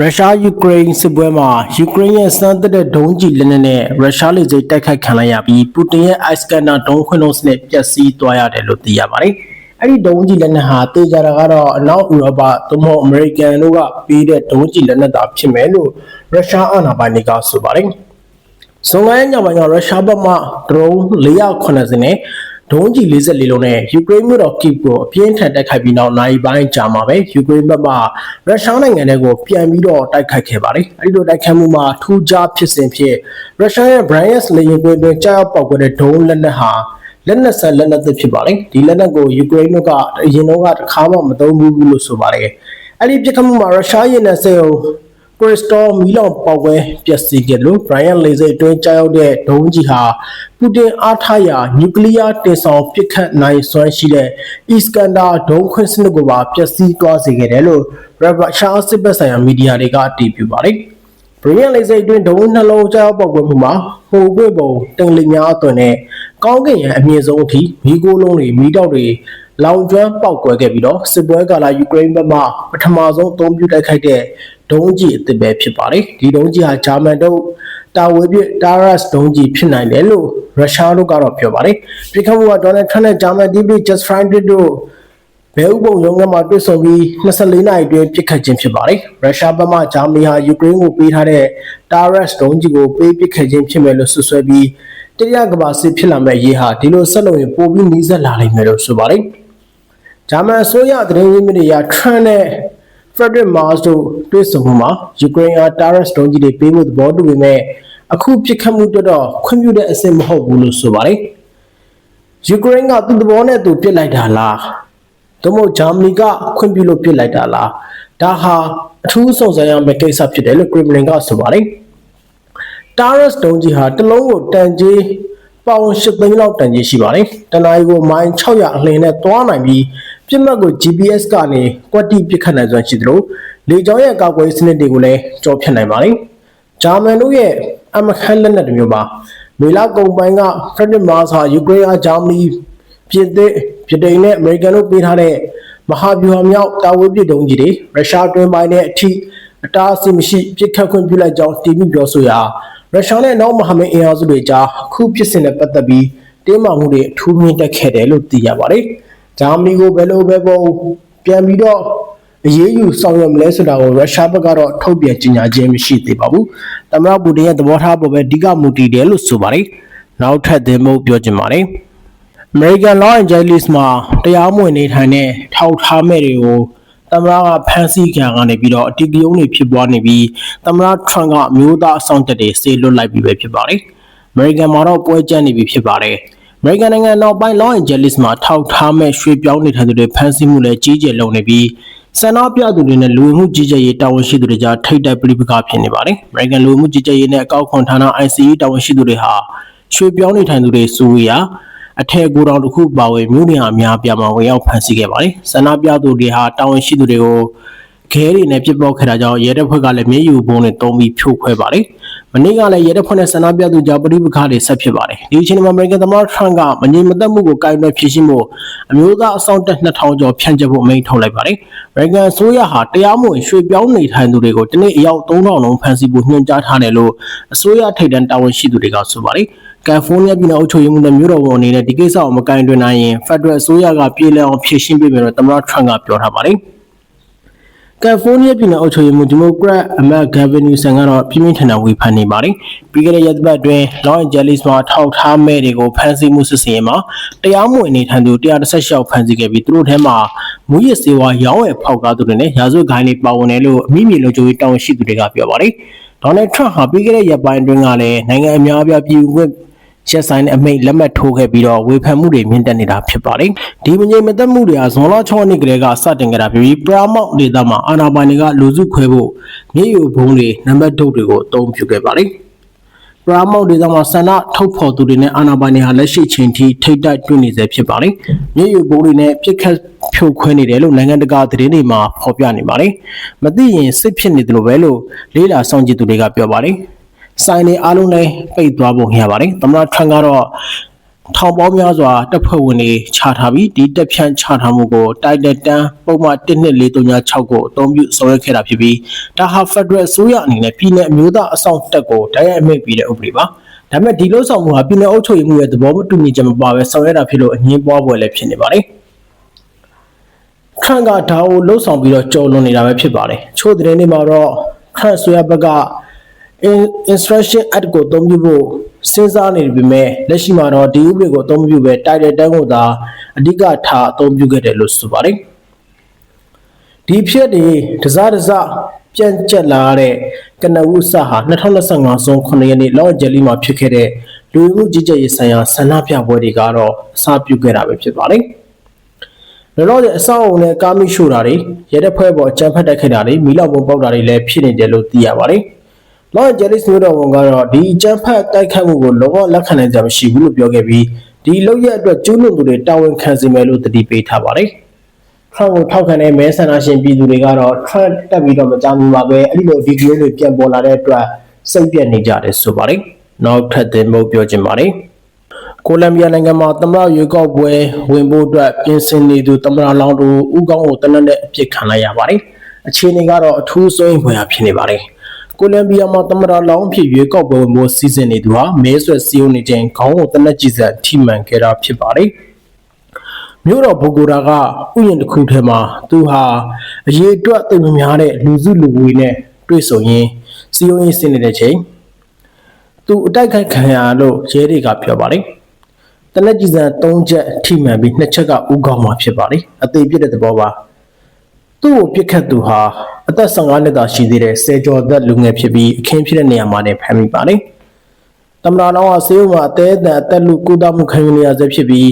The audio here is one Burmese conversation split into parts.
ရုရှားယူကရိန်းစစ်ပွဲမှာယူကရိန်းရဲ့စမ်းသပ်တဲ့ဒုံးကျည်လက်နက်နဲ့ရုရှားလေဆိပ်တိုက်ခိုက်ခံလိုက်ရပြီးပူတင်ရဲ့ ice scanner ဒုံးခွင်းလုံးစနစ်ပျက်စီးသွားရတယ်လို့သိရပါတယ်။အဲ့ဒီဒုံးကျည်လက်နက်ဟာတေချာတာကတော့အနောက်ဥရောပသို့မဟုတ်အမေရိကန်တို့ကပေးတဲ့ဒုံးကျည်လက်နက်သာဖြစ်မယ်လို့ရုရှားအာဏာပိုင်တွေကဆိုပါတယ်။ဇွန်လရဲ့ညပိုင်းကရုရှားဘက်မှဒရုန်း480နဲ့ ဒုံးကျည်44လုံးနဲ့ယူကရိန်းမြို့တော်ကိဗ်ကိုအပြင်းထန်တိုက်ခိုက်ပြီးနောက်နိုင်ပိုင်းကြာမှာပဲယူကရိန်းဘက်မှရုရှားနိုင်ငံထဲကိုပြန်ပြီးတော့တိုက်ခိုက်ခဲ့ပါတယ်။အဲဒီလိုတိုက်ခိုက်မှုမှာထူးခြားဖြစ်စဉ်ဖြစ်ရုရှားရဲ့ Bryansk လေယာဉ်ကွင်းတွင်ကြားရောက်ပေါက်ကွဲတဲ့ဒုံးလက်နက်ဟာလက်နက်ဆက်လက်နက်သစ်ဖြစ်ပါတယ်။ဒီလက်နက်ကိုယူကရိန်းတို့ကအရင်တော့ကတစ်ခါမှမသုံးဘူးလို့ဆိုပါတယ်။အဲဒီပြစ်ခတ်မှုမှာရုရှားရဲ့နယ်စပ်ကို ခရစ်စတောမီလောင်ပေါက်ကွဲပျက်စီးခဲ့လို့ဘရိုင်ယန်လေဆိပ်အတွင်းကြားရောက်တဲ့ဒုံးကြီးဟာပူတင်အားထားရာနျူကလ িয়ার တင်ဆောင်ပစ်ခတ်နိုင်စွမ်းရှိတဲ့အီစကန်ဒါဒုံးခွင်းစနစ်ကိုပါပျက်စီးသွားစေခဲ့တယ်လို့ရုရှားစစ်ဘက်ဆိုင်ရာမီဒီယာတွေကအတည်ပြုပါတယ်။ဘရီယန်လေးစိတ်အတွင်းဒုံးနှလုံးကြောက်ပေါက်ကွဲမှုမှာဟိုပွေပုံတင်လီများအသွင်နဲ့ကောင်းကင်ရန်အမြင့်ဆုံးအထိမီးကိုးလုံးတွေမီးတောက်တွေ လောင်ကျွမ်းပေါက်ကွဲခဲ့ပြီးတော့စစ်ပွဲကာလယူကရိန်းဘက်မှပထမဆုံးအသုံးပြုတိုက်ခိုက်တဲ့ဒုံးကြီးအသစ်ပဲဖြစ်ပါတယ်ဒီဒုံးကြီးဟာဂျာမန်တို့တာဝေပြတာရတ်ဒုံးကြီးဖြစ်နိုင်တယ်လို့ရုရှားတို့ကတော့ပြောပါတယ်ပြစ်ခတ်မှုကဒေါ်နယ်ထရန့်နဲ့ဂျာမန်ဒီပလီဂျက်ဖရိုင်ဒစ်တို့ဘဲဥပုံရုံးကမှတွေ့ဆုံပြီး24နာရီအတွင်းပြစ်ခတ်ခြင်းဖြစ်ပါတယ်။ရုရှားဘက်မှဂျာမနီဟာယူကရိန်းကိုပေးထားတဲ့ Taurus ဒုံးကြီးကိုပေးပစ်ခတ်ခြင်းဖြစ်မယ်လို့ဆွဆွဲပြီးတတိယကမ္ဘာစစ်ဖြစ်လာမဲ့ရေးဟာဒီလိုဆက်လုပ်ရင်ပိုပြီးနှီးစက်လာနိုင်မယ်လို့ဆိုပါတယ်။ ဂျာမန်အစိုးရသတင်းရင်းမြစ်တွေကထရန့်နဲ့ Frederick Mars တို့တွေ့ဆုံမှုမှာယူကရိန်းအား Taurus ဒုံးကြီးတွေပေးမှုသဘောတူပေမဲ့အခုပြစ်ခတ်မှုတော့တော့ခွင့်ပြုတဲ့အဆင့်မဟုတ်ဘူးလို့ဆိုပါတယ်။ယူကရိန်းကသူ့သဘောနဲ့သူပြစ်လိုက်တာလား။သို့မဟုတ်ဂျာမနီကခွင့်ပြုလို့ပြစ်လိုက်တာလား။ဒါဟာအထူးစုံစမ်းရမယ့်ကိစ္စဖြစ်တယ်လို့ Kremlin ကဆိုပါတယ်။ Taurus ဒုံးကြီးဟာတစ်လုံးကိုတန်ကြီးပေါင်၈သိန်းလောက်တန်ကြီးရှိပါတယ်။တနအီကိုမိုင်600အလင်းနဲ့သွားနိုင်ပြီး ပြစ်မှတ်ကို GPS ကနေကွက်တိပစ်ခတ်နိုင်စွမ်းရှိသလိုလေကြောင်းရဲ့ကာကွယ်စနစ်တွေကိုလည်းကြောဖြတ်နိုင်ပါတယ်။ဂျာမန်တို့ရဲ့အမခန်းလက်နက်တွေမျိုးပါမေလာကုံပိုင်းက Frederick Mars ဟာယူကရိန်းအားဂျာမနီပြင်သစ်ဗြိတိန်နဲ့အမေရိကန်တို့ပေးထားတဲ့မဟာဗျူဟာမြောက်တာဝေးပစ်တုံးကြီးတွေရုရှားတွင်းပိုင်းနဲ့အထိအတားအဆီးမရှိပြစ်ခတ်ခွင့်ပြုလိုက်ကြောင်းတီဗီပြောဆိုရာရုရှားနဲ့နောက်မဟာမိတ်အင်အားစုတွေကြားအခုဖြစ်စဉ်နဲ့ပတ်သက်ပြီးတင်းမာမှုတွေအထူးမြင့်တက်ခဲ့တယ်လို့သိရပါတယ်။ ဂျာမနီကိုဘယ်လိုပဲပုံပြန်ပြီးတော့အရေးယူဆောင်ရွက်မလဲဆိုတာကိုရုရှားဘက်ကတော့ထုတ်ပြန်ကြေညာခြင်းမရှိသေးပါဘူး။သမ္မတပူတင်ရဲ့သဘောထားပေါ်ပဲအဓိကမူတည်တယ်လို့ဆိုပါတယ်။နောက်ထပ်သင်ဖို့ပြောချင်ပါတယ်။ American Law Angeles မှာတရားမဝင်နေထိုင်တဲ့ထောက်ထားမဲ့တွေကိုသမ္မတကဖမ်းဆီးခံကနေပြီးတော့အတီးပြုံးတွေဖြစ်ပွားနေပြီးသမ္မတ Trump ကမျိုးသားအဆောင်တက်တွေဆေးလွတ်လိုက်ပြီပဲဖြစ်ပါတယ်။ American မှာတော့ပွဲကျန်းနေပြီဖြစ်ပါတယ်။ American နိုင်ငံနောက်ပိုင်း Los Angeles မှာထောက်ထားမဲ့ရွှေပြောင်းနေထိုင်သူတွေဖမ်းဆီးမှုလည်းကြီးကျယ်လုံနေပြီးဆန္ဒပြသူတွေနဲ့လူဝင်မှုကြီးကြပ်ရေးတာဝန်ရှိသူတွေကြားထိတ်တိုက်ပြိပခါဖြစ်နေပါတယ်။ American လူဝင်မှုကြီးကြပ်ရေးနဲ့အကောက်ခွန်ဌာန ICE တာဝန်ရှိသူတွေဟာရွှေပြောင်းနေထိုင်သူတွေစုဝေးရာအထက်ကိုတောင်တစ်ခုပါဝင်မြို့နေအများပြားမှာဝင်ရောက်ဖမ်းဆီးခဲ့ပါတယ်။ဆန္ဒပြသူတွေဟာတာဝန်ရှိသူတွေကိုခဲတွေနဲ့ပြစ်ပေါက်ခဲ့တာကြောင့်ရဲတပ်ဖွဲ့ကလည်းမြေယူပုံနဲ့တုံးပြီးဖြိုခွဲပါတယ်။မ နေ့ကလည်းရဲတပ်ဖွဲ့နဲ့ဆန္ဒပြသူကြားပဋိပက္ခတွေဆက်ဖြစ်ပါတယ်။ဒီအချိန်မှာအမေရိကန်သမ္မတထရန့်ကမငြိမ်မသက်မှုကိုကိုင်တွယ်ဖြေရှင်းဖို့အမျိုးသားအဆောင်တက်2000ကျော်ဖြန့်ကျက်ဖို့အမိန့်ထုတ်လိုက်ပါတယ်။အမေရိကန်အစိုးရဟာတရားမဝင်ရွှေပြောင်းနေထိုင်သူတွေကိုတနေ့အယောက်3000လုံးဖမ်းဆီးဖို့ညွှန်ကြားထားတယ်လို့အစိုးရထိပ်တန်းတာဝန်ရှိသူတွေကဆိုပါတယ်။ကယ်လီဖိုးနီးယားပြည်နယ်အုပ်ချုပ်ရေးမှူးနဲ့မြို့တော်ဝန်အနေနဲ့ဒီကိစ္စကိုမကင်တွင်နိုင်ရင်ဖက်ဒရယ်အစိုးရကပြည်လည်အောင်ဖြေရှင်းပေးမယ်လို့သမ္မတထရန့်ကပြောထားပါတယ်။ ကယ်လီဖိုးနီးယားပြည်နယ်အုပ်ချုပ်ရေးမှူးဒီမိုကရက်အမတ်ဂဗင်နူဆန်ကတော့ပြင်းပြင်းထန်ထန်ဝေဖန်နေပါတယ်။ပြီးခဲ့တဲ့ရက်သပတ်အတွင်း Los Angeles မှာထောက်ထားမဲ့တွေကိုဖမ်းဆီးမှုစစ်စင်ရေးမှာတရားမဝင်နေထိုင်သူ116ယောက်ဖမ်းဆီးခဲ့ပြီးသူတို့ထဲမှာမူရစ်စေဝါရောင်းဝယ်ဖောက်ကားသူတွေနဲ့ရာဇဝတ်ဂိုင်းတွေပါဝင်တယ်လို့အမိမြေလုံခြုံရေးတာဝန်ရှိသူတွေကပြောပါတယ်။ဒေါ်နယ်ထရန့်ဟာပြီးခဲ့တဲ့ရက်ပိုင်းအတွင်းကလည်းနိုင်ငံအများအပြားပြည်ဝင် ရက်ဆိုင်တဲ့အမိန့်လက်မှတ်ထိုးခဲ့ပြီးတော့ဝေဖန်မှုတွေမြင့်တက်နေတာဖြစ်ပါတယ်။ဒီမငြိမ်မသက်မှုတွေဟာဇွန်လ6ရက်နေ့ကလေးကစတင်ခဲ့တာဖြစ်ပြီးပရာမောက်ဒေသမှာအာဏာပိုင်တွေကလူစုခွဲဖို့မြေယူဘုံတွေနံပါတ်ထုတ်တွေကိုအသုံးပြုခဲ့ပါတယ်။ပရာမောက်ဒေသမှာဆန္ဒထုတ်ဖော်သူတွေနဲ့အာဏာပိုင်တွေဟာလက်ရှိချိန်ထိထိတ်တိုက်တွေ့နေစေဖြစ်ပါတယ်။မြေယူဘုံတွေနဲ့ပြစ်ခတ်ဖြိုခွဲနေတယ်လို့နိုင်ငံတကာသတင်းတွေမှာဖော်ပြနေပါတယ်။မသိရင်စစ်ဖြစ်နေတယ်လို့ပဲလို့လေးလာဆောင်ကြည့်သူတွေကပြောပါတယ်။ ဆိုင်တွေအားလုံးလည်းပိတ်သွားပုံရပါတယ်သမ္မတထရန့်ကတော့ထောင်ပေါင်းများစွာတပ်ဖွဲ့ဝင်တွေခြားထားပြီးဒီတပ်ဖြန့်ခြားထားမှုကိုတိုက်တက်တန်းပုံမှန်12436ကိုအသုံးပြုဆောင်ရွက်ခဲ့တာဖြစ်ပြီးဒါဟာ Federal အစိုးရအနေနဲ့ပြည်내အမျိုးသားအဆောင်တပ်ကိုတိုက်ရိုက်အမိန့်ပေးတဲ့ဥပဒေပါဒါပေမဲ့ဒီလို့ဆောင်မှုဟာပြည်내အုပ်ချုပ်ရေးမှုရဲ့သဘောမတူညီချက်မပါဘဲဆောင်ရွက်တာဖြစ်လို့အငင်းပွားပွဲလည်းဖြစ်နေပါတယ်ထရန့်ကဒါကိုလှုပ်ဆောင်ပြီးတော့ကြော်လွန်နေတာပဲဖြစ်ပါတယ်ချို့တဲ့နေ့မှာတော့ထရန့်ဆွေရဘက်က in- instruction act ကိုအသုံးပြုဖို့စဉ်းစားနေပြီမဲ့လက်ရှိမှာတော့ဒီဥပဒေကိုအသုံးမပြုဘဲတိုက်တဲ့တန်းကိုသာအဓိကထားအသုံးပြုခဲ့တယ်လို့ဆိုပါတယ်ဒီဖြစ်တွေတစားတစားပြန်ကျက်လာတဲ့ကနဝုဆဟာ2025ဇွန်9ရက်နေ့လော့ဂျယ်လီမှာဖြစ်ခဲ့တဲ့လူမှုကြီးကြပ်ရေးဆိုင်ရာဆန္ဒပြပွဲတွေကတော့အစပြုခဲ့တာပဲဖြစ်ပါတယ်လောလောဆယ်အဆောက်အုံနဲ့ကားမိရှို့တာတွေရဲတပ်ဖွဲ့ပေါ်အကြမ်းဖက်တိုက်ခိုက်တာတွေမိလောက်ပုံပေါက်တာတွေလည်းဖြစ်နေတယ်လို့သိရပါတယ်။ လော့ဂျယ်လစ်မျိုးတော်ဝန်ကတော့ဒီအကြမ်းဖက်တိုက်ခိုက်မှုကိုလုံးဝလက်ခံနိုင်ကြမရှိဘူးလို့ပြောခဲ့ပြီးဒီလုပ်ရက်အတွက်ကျူးလွန်သူတွေတာဝန်ခံစီမယ်လို့တတိပေးထားပါတယ်။ Trump ကိုထောက်ခံတဲ့မဲဆန္ဒရှင်ပြည်သူတွေကတော့ Trump တက်ပြီးတော့မကြမ်းဘူးပါပဲအဲ့ဒီလိုဗီဒီယိုတွေပြန်ပေါ်လာတဲ့အတွက်စိတ်ပြက်နေကြတယ်ဆိုပါတယ်။နောက်ထပ်တင်ဖို့ပြောချင်ပါတယ်။ကိုလံဘီယာနိုင်ငံမှာသမ္မတရွေးကောက်ပွဲဝင်ဖို့အတွက်ပြင်ဆင်နေသူသမ္မတလောင်းတို့ဥကောင်းကိုတနက်နဲ့အပြစ်ခံလိုက်ရပါတယ်။အခြေအနေကတော့အထူးစိုးရိမ်ဖွယ်ရာဖြစ်နေပါတယ်။ ကိုလံဘီယာမှာသမ္မတလောင်းအဖြစ်ရွေးကောက်ပွဲဝင်ဖို့စီစဉ်နေသူဟာမဲဆွယ်စည်းရုံးနေချိန်ခေါင်းကိုတနက်ကြည်စံထိမှန်ခဲ့တာဖြစ်ပါတယ်။မြို့တော်ဘိုဂိုတာကဥယျာဉ်တစ်ခုထဲမှာသူဟာအရေးအတွက်တိတ်မများတဲ့လူစုလူဝေးနဲ့တွေ့ဆုံရင်းစည်းရုံးရေးဆင်းနေတဲ့ချိန်သူအတိုက်ခိုက်ခံရလို့ရဲတွေကပြောပါတယ်။တနက်ကြည်စံ၃ချက်ထိမှန်ပြီးနှစ်ချက်ကဥကောင်းမှာဖြစ်ပါတယ်။အသေးပြစ်တဲ့သဘောပါ။သူ့ကိုပြစ်ခတ်သူဟာ အသက်15နှစ်သာရှိသေးတဲ့ဆယ်ကျော်သက်လူငယ်ဖြစ်ပြီးအခင်းဖြစ်တဲ့နေရာမှာနေဖမ်းမိပါတယ်။တမနာလောင်းကဆေးရုံမှာအသေးအတန်အသက်လူကုသမှုခံယူနေရဆဲဖြစ်ပြီး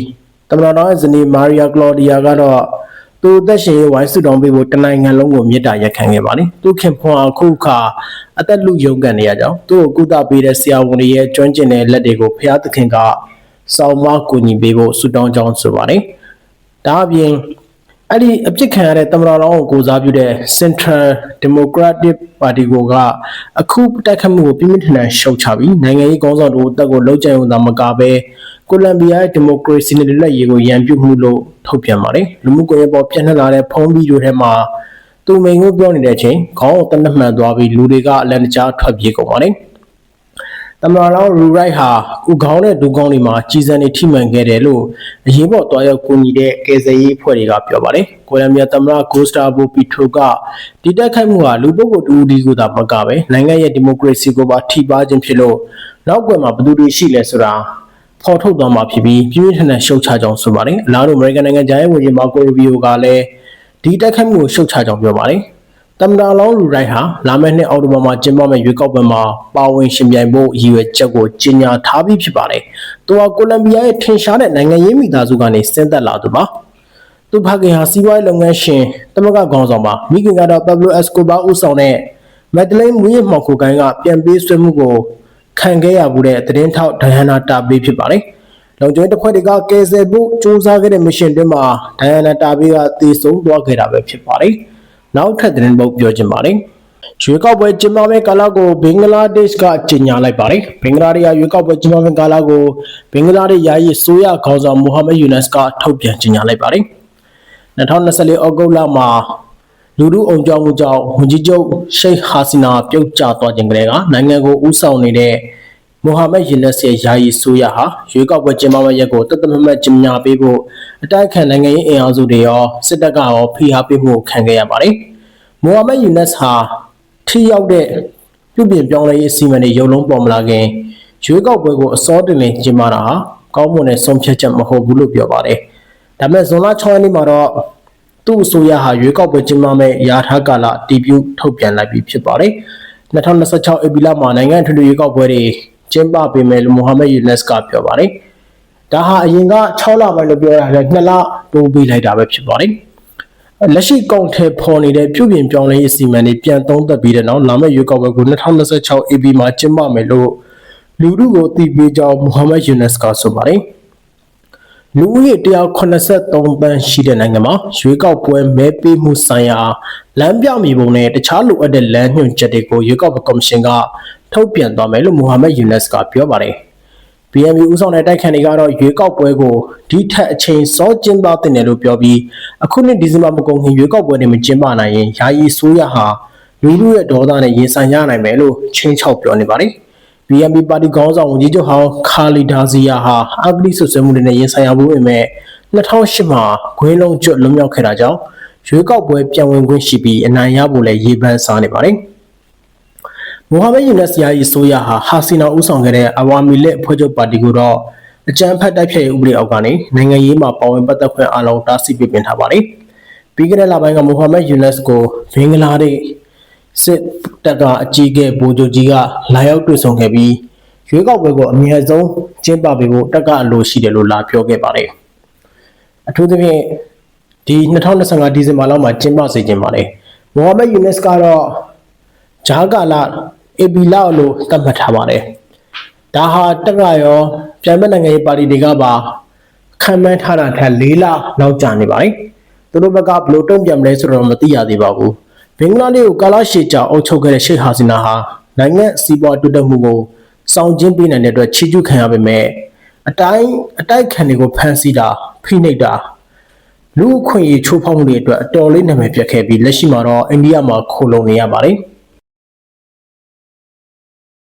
တမနာလောင်းရဲ့ဇနီးမာရီယာကလော်ဒီယာကတော့သူအသက်ရှင်ရေးဝိုင်းစုတောင်းပေးဖို့တနိုင်ငံလုံးကိုမြစ်တာရက်ခံခဲ့ပါတယ်။သူခင်ဖွန်အခုခါအသက်လူယုံကန်နေရကြောင်းသူ့ကိုကုသပေးတဲ့ဆရာဝန်တွေရဲ့ကျွမ်းကျင်တဲ့လက်တွေကိုဖျားသခင်ကစောင်းမကူညီပေးဖို့ဆုတောင်းကြောင်းဆိုပါတယ်။ဒါအပြင် အဲ့ဒီအပြစ်ခံရတဲ့တမရလောင်းကိုကိုစားပြုတဲ့ Central Democratic Party ကအခုတိုက်ခတ်မှုကိုပြင်းပြင်းထန်ထန်ရှုတ်ချပြီးနိုင်ငံရေးကောင်းဆောင်တို့အသက်ကိုလုံးကျန်ုံသာမကပဲကိုလံဘီယာရဲ့ဒီမိုကရေစီနဲ့လက်ရေးကိုရန်ပြုမှုလို့ထုတ်ပြန်ပါတယ်လူမှုကွန်ရက်ပေါ်ပြန့်နှံ့လာတဲ့ဖုန်းဗီဒီယိုထဲမှာသူမိန်ကိုပြောနေတဲ့အချိန်ခေါင်းကိုတနက်မှန်သွားပြီးလူတွေကအလန်တကြားထွက်ပြေးကုန်ပါတယ် တမန်တော်ရူရိုက်ဟာဥကောင်းတဲ့ဒူကောင်းတွေမှာကြီးစံနေထိမှန်ခဲ့တယ်လို့အရေးပေါ်တွားရောက်ကူညီတဲ့ကယ်ဆယ်ရေးအဖွဲ့တွေကပြောပါတယ်။ကိုလံဘီယာသမ္မတဂိုစတာဘိုပီထရိုကဒီတက်ခိုက်မှုဟာလူပုဂ္ဂိုလ်တူဒီကိုသာမကပဲနိုင်ငံရဲ့ဒီမိုကရေစီကိုပါထိပါခြင်းဖြစ်လို့နောက်ွယ်မှာဘယ်သူတွေရှိလဲဆိုတာဖော်ထုတ်သွားမှာဖြစ်ပြီးပြင်းပြင်းထန်ထန်ရှုတ်ချကြောင်းဆိုပါတယ်။အလားတူအမေရိကန်နိုင်ငံဂျိုင်းဝန်ကြီးမာကိုရူဘီယိုကလည်းဒီတက်ခိုက်မှုကိုရှုတ်ချကြောင်းပြောပါတယ်။ တမနာလောင်းလူတိုင်းဟာလာမယ့်နှစ်အောက်တိုဘာမှာကျင်းပမယ့်ရွေးကောက်ပွဲမှာပါဝင်ရှင်ပြိုင်ဖို့ရည်ရွယ်ချက်ကိုကြေညာထားပြီးဖြစ်ပါတယ်။သူဟာကိုလံဘီယာရဲ့ထင်ရှားတဲ့နိုင်ငံရေးမိသားစုကနေဆင်းသက်လာသူပါ။သူဖခင်ဟာစီးပွားရေးလုပ်ငန်းရှင်တမကခေါင်းဆောင်ပါ။မိခင်ကတော့ Pablo Escobar ဦးဆောင်တဲ့မက်ဒလိန်မွေးမှောက်ခိုကိုင်းကပြန်ပေးဆွဲမှုကိုခံခဲ့ရမှုတဲ့သတင်းထောက်ဒိုင်ယနာတာဘေးဖြစ်ပါတယ်။လုံခြုံရေးတပ်ဖွဲ့တွေကကယ်ဆယ်ဖို့စူးစမ်းခဲ့တဲ့မစ်ရှင်တွင်မှာဒိုင်ယနာတာဘေးကတည်ဆုံသွားခဲ့တာပဲဖြစ်ပါတယ်။ နောက်ထပ်သတင်းပုတ်ပြောချင်ပါတယ်ရွေးကောက်ပွဲကျင်းပမယ့်ကာလကိုဘင်္ဂလားဒေ့ရှ်ကကြေညာလိုက်ပါတယ်။ဘင်္ဂလားဒေ့ရှ်ရွေးကောက်ပွဲကျင်းပမယ့်ကာလကိုဘင်္ဂလားဒေ့ရှ်ယာယီဆိုရခေါင်းဆောင်မိုဟာမက်ယူနက်စ်ကထုတ်ပြန်ကြေညာလိုက်ပါတယ်။2024ဩဂုတ်လမှာလူလူအောင်ကြောင်းမှုကြောင့်ဝန်ကြီးချုပ်ရှိတ်ဟာစီနာပြုတ်ကျသွားခြင်းကလေးကနိုင်ငံကိုဥဆောင်နေတဲ့မိုဟာမက်ယူနက်စ်ရဲ့ယာယီဆိုရဟာရွေးကောက်ပွဲကျင်းပမယ့်ရက်ကိုတသက်မမတ်ကျင်းညာပေးဖို့အတိုက်ခံနိုင်ငံရေးအင်အားစုတွေရောစစ်တပ်ကရောဖိအားပေးမှုခံခဲ့ရပါတယ်။ မိုဟာမက်ယူနက်စ်ဟာထိရောက်တဲ့ပြုပြင်ပြောင်းလဲရေးအစီအမံတွေရုံလုံးပေါ်မလာခင်ရွေးကောက်ပွဲကိုအစောတင်နေကျင်းပတာဟာကောင်းမွန်တဲ့ဆုံးဖြတ်ချက်မဟုတ်ဘူးလို့ပြောပါတယ်။ဒါပေမဲ့ဇွန်လ6ရက်နေ့မှာတော့သူ့အစိုးရဟာရွေးကောက်ပွဲကျင်းပမဲ့ရာထကာလတီပြူထုတ်ပြန်လိုက်ပြီးဖြစ်ပါတယ်။2026ဧပြီလမှာနိုင်ငံထွေထွေရွေးကောက်ပွဲတွေကျင်းပပေးမယ်လို့မိုဟာမက်ယူနက်စ်ကပြောပါတယ်။ဒါဟာအရင်က6လပိုင်းလို့ပြောရတယ်2လတိုးပေးလိုက်တာပဲဖြစ်ပါတယ်။ လက်ရှိကောင်ထဲပေါ်နေတဲ့ပြုပြင်ပြောင်းလဲရေးအစီအမံတွေပြန်သုံးသပ်ပြီးတဲ့နောက်လာမယ့်ရွေးကောက်ပွဲကို2026 AB မှာကျင်းပမယ်လို့လူထုကိုသိပေးကြောင်းမိုဟာမက်ယူနက်စ်ကဆိုပါတယ်။လူဦးရေ183တန်းရှိတဲ့နိုင်ငံမှာရွေးကောက်ပွဲမဲပေးမှုဆိုင်ရာလမ်းပြမြေပုံနဲ့တခြားလိုအပ်တဲ့လမ်းညွှန်ချက်တွေကိုရွေးကောက်ပွဲကော်မရှင်ကထုတ်ပြန်သွားမယ်လို့မိုဟာမက်ယူနက်စ်ကပြောပါတယ်။ BNB ဦးဆောင်တဲ့တိုက်ခန်တွေကတော့ရွေးကောက်ပွဲကိုဒီထက်အချိန်စောကျင်းပတင်တယ်လို့ပြောပြီးအခုနှစ်ဒီဇင်ဘာမကုန်ခင်ရွေးကောက်ပွဲတွေမကျင်းပနိုင်ရင်ယာယီဆိုးရဟာလူလူရဲ့ဒေါသနဲ့ရင်ဆိုင်ရနိုင်မယ်လို့ချင်းချောက်ပြောနေပါတယ်။ BNB ပါတီခေါင်းဆောင်ဝန်ကြီးချုပ်ဟောင်းခါလီဒါဇီယာဟာအဂတိဆွဆွဲမှုတွေနဲ့ရင်ဆိုင်ရမှုပေမဲ့2008မှာခွင်းလုံးကျွတ်လွန်မြောက်ခဲ့တာကြောင့်ရွေးကောက်ပွဲပြန်ဝင်ခွင့်ရှိပြီးအနိုင်ရဖို့လည်းရေပန်းစားနေပါတယ်။ မိုဟာမက်ယူနက်စ်ယာယီဆိုယာဟာဟာစီနာဦးဆောင်ခဲ့တဲ့အဝါမီလက်ဖွဲ့ချုပ်ပါတီကိုတော့အကြမ်းဖက်တိုက်ဖျက်ရေးဥပဒေအောက်ကနေနိုင်ငံရေးမှာပါဝင်ပတ်သက်ခွင့်အလုံးတားဆီးပေးပင်ထားပါတယ်။ပြီးခဲ့တဲ့လပိုင်းကမိုဟာမက်ယူနက်စ်ကိုဘင်္ဂလားဒေ့ရှ်စစ်တပ်ကအကြီးအကဲဗိုလ်ချုပ်ကြီးကလာရောက်တွေ့ဆုံခဲ့ပြီးရွေးကောက်ပွဲကိုအမြဲဆုံးကျင်းပပေးဖို့တက်ကအလိုရှိတယ်လို့လာပြောခဲ့ပါတယ်။အထူးသဖြင့်ဒီ2025ဒီဇင်ဘာလမှာကျင်းပစေခြင်းပါတယ်။မိုဟာမက်ယူနက်စ်ကတော့ဂျာကာလာ အေဘီလာလို့သတ်မှတ်ထားပါတယ်။ဒါဟာတက်ကရောပြန်မဲ့နိုင်ငံရေးပါတီတွေကပါခံမှန်းထားတာထက်၄လလောက်ကြာနေပါတယ်။သူတို့ဘက်ကဘလို့တုံ့ပြန်မလဲဆိုတော့မသိရသေးပါဘူး။ဘင်္ဂလားဒေ့ရှ်ကိုကာလာရှေကြာအုပ်ချုပ်ခဲ့တဲ့ရှိတ်ဟာစီနာဟာနိုင်ငံစီးပွားတိုးတက်မှုကိုစောင့်ကျဉ်းပေးနိုင်တဲ့အတွက်ချီးကျူးခံရပေမဲ့အတိုင်းအတိုက်ခံတွေကိုဖမ်းဆီးတာဖိနှိပ်တာလူအခွင့်အရေးချိုးဖောက်မှုတွေအတွက်အတော်လေးနာမည်ပြတ်ခဲ့ပြီးလက်ရှိမှာတော့အိန္ဒိယမှာခိုလုံနေရပါတယ်။